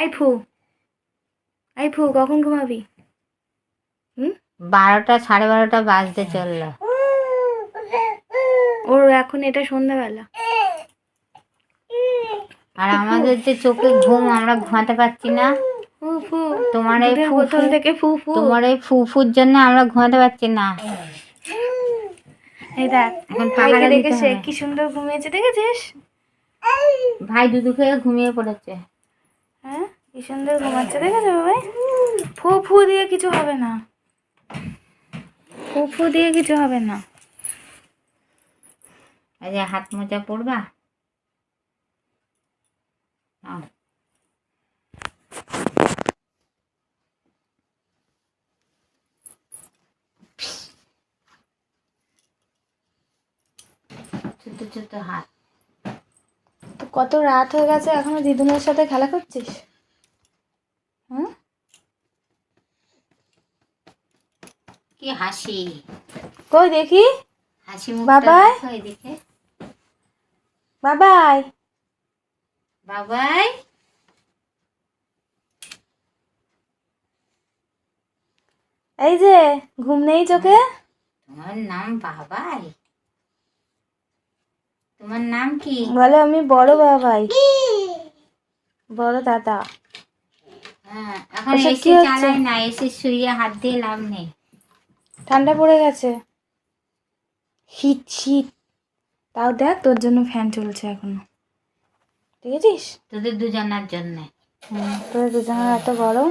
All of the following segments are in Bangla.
আই ফু আই ফু কখন ঘুমাবি? হুম? বারোটা সাড়ে বারোটা বাজতে চলল। ওর এখন এটা সন্ধ্যাবেলা। আর আমাদের যে চোখে ঘুম আমরা ঘুমাতে পারছি না। ফু ফু। তোমার এই বোতল থেকে ফু ফু। তোমার এই ফুফুর জন্য আমরা ঘুমাতে পারছি না। এই দেখ এখন দেখেছে কি সুন্দর ঘুমিয়েছে দেখেছিস? ভাই দুধু খেয়ে ঘুমিয়ে পড়েছে। হ্যাঁ? কি সুন্দর ঘুমাচ্ছে দেখেছ বাবাই? ফু ফু দিয়ে কিছু হবে না। ফু ফু দিয়ে কিছু হবে না। যে হাত মোজা নাও। ছোট ছোট হাত। কত রাত হয়ে গেছে এখনও দিদুনের সাথে খেলা করছিস? কি হাসি? কই দেখি? হাসি বাবাই? বাবাই? বাবাই? এই যে ঘুম নেই চোখে? তোমার নাম বাবাই? তোমার নাম কি? বলো আমি বড় বাবাই বড় দাদা। হ্যাঁ এখন ওসব কি এসে হচ্ছে? চালাই না এসে শুয়ে হাত দিয়ে লাভ নেই। ঠান্ডা পড়ে গেছে? শীত শীত তাও দেখ তোর জন্য ফ্যান চলছে এখনও। তোদের দুজনার জন্য। তোর দুজনের এত গরম।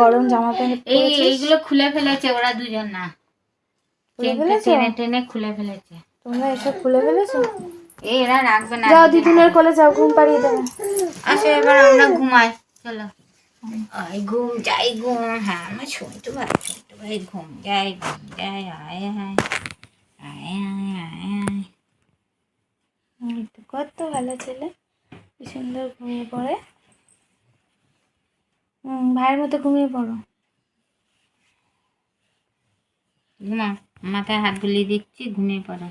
গরম জামা প্যান্ট এই এইগুলো খুলে ফেলেছে ওরা দুজন। না খুলে চেনটা টেনে টেনে খুলে ফেলেছে। তোমরা এসব খুলে ফেলেছো? এরা রাখবে না যাও দিদুনের কোলে যাও ঘুম পাড়িয়ে দেবে। আসো এবার আমরা ঘুমাই চলো। আয় ঘুম যাই ঘুম হ্যাঁ আমার ছোট ভাই ছোট ভাই ঘুম যাই ঘুম যাই আয় হায় আয় আয় আয় আয়। কত ভালো ছেলে কি সুন্দর ঘুমিয়ে পড়ে। হুম ভাইয়ের মতো ঘুমিয়ে পড়ো। ঘুমা মাথায় হাত বুলিয়ে দিচ্ছি ঘুমিয়ে পড়ো।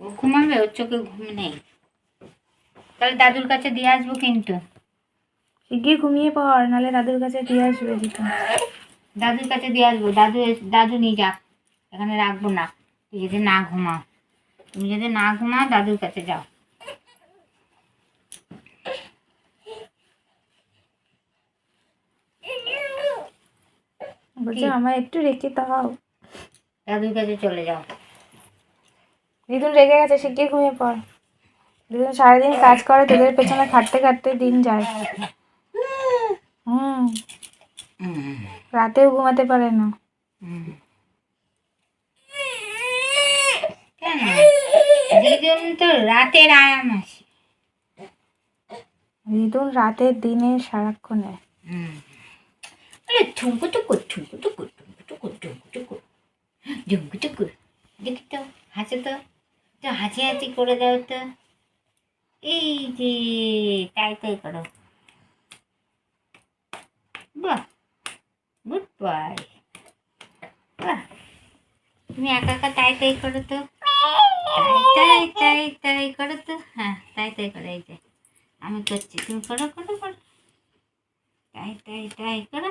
ও ঘুমাবে ওর চোখে ঘুম নেই। তাহলে দাদুর কাছে দিয়ে আসব কিন্তু। শিগগির ঘুমিয়ে পড় নাহলে দাদুর কাছে দিয়ে আসবে দিদু দাদুর কাছে দিয়ে আসব। দাদু দাদু নিয়ে যাক এখানে রাখব না। তুই যদি না ঘুমাও তুমি যদি না ঘুমাও দাদুর কাছে যাও। বলছে? আমার একটু রেখে দাও। দাদুর কাছে চলে যাও। দিদুন রেগে গেছে শিগগির ঘুমিয়ে পড়। দিদুন সারাদিন কাজ করে তোদের পেছনে খাটতে খাটতে দিন যায়। হুম। রাতেও ঘুমাতে পারে না। দিদুন তো রাতের আরাম আসে দিদুন রাতের দিনে সারাক্ষণে। হুম। আরে ঠুমকু টুকু ঠুমকু টুকু ঠুমকু টুকু ঠুমকু টুকু টুকু দেখি তো হাসে তো। তো হাসি হাসি করে দাও তো। এই যে, তাই তাই করো। বাহ গুড বয় বাহ, তুমি একা একা তাই তাই করো তো। তাই তাই তাই করো তো। হ্যাঁ তাই তাই করো, এই যে। আমি করছি, তুমি করো করো করো। তাই তাই তাই করো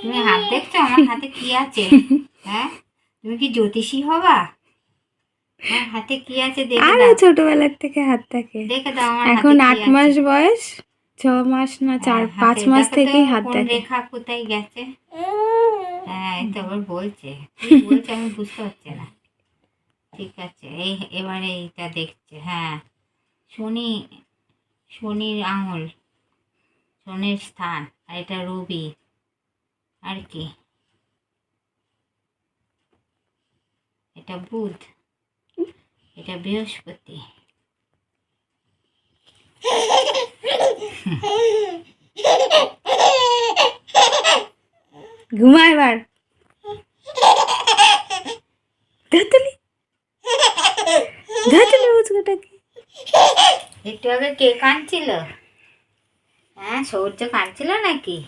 তুমি হাত দেখছ আমার হাতে কি আছে? হ্যাঁ? তুমি কি জ্যোতিষী হবা? হাতে কি আছে দেখে আরও ছোটবেলার থেকে হাত থাকে দেখে দাও আমার এখন আট মাস বয়স ছ মাস না চার হ্যাঁ, পাঁচ মাস থেকেই হাত থাকে রেখা কোথায় গেছে? হ্যাঁ আবার বলছে। বলছে আমি বুঝতে পারছি না। ঠিক আছে এই এবারে এইটা দেখছে হ্যাঁ। শনি শনির আঙুল শনির স্থান আর এটা রবি। আর কি এটা বুধ এটা বৃহস্পতি। ঘুমা এবার। ধরতুলি। ধরতুলি বুঝকোটাকে একটু আগে কে কাঁদছিল? হ্যাঁ সৌর্য কাঁদছিল নাকি?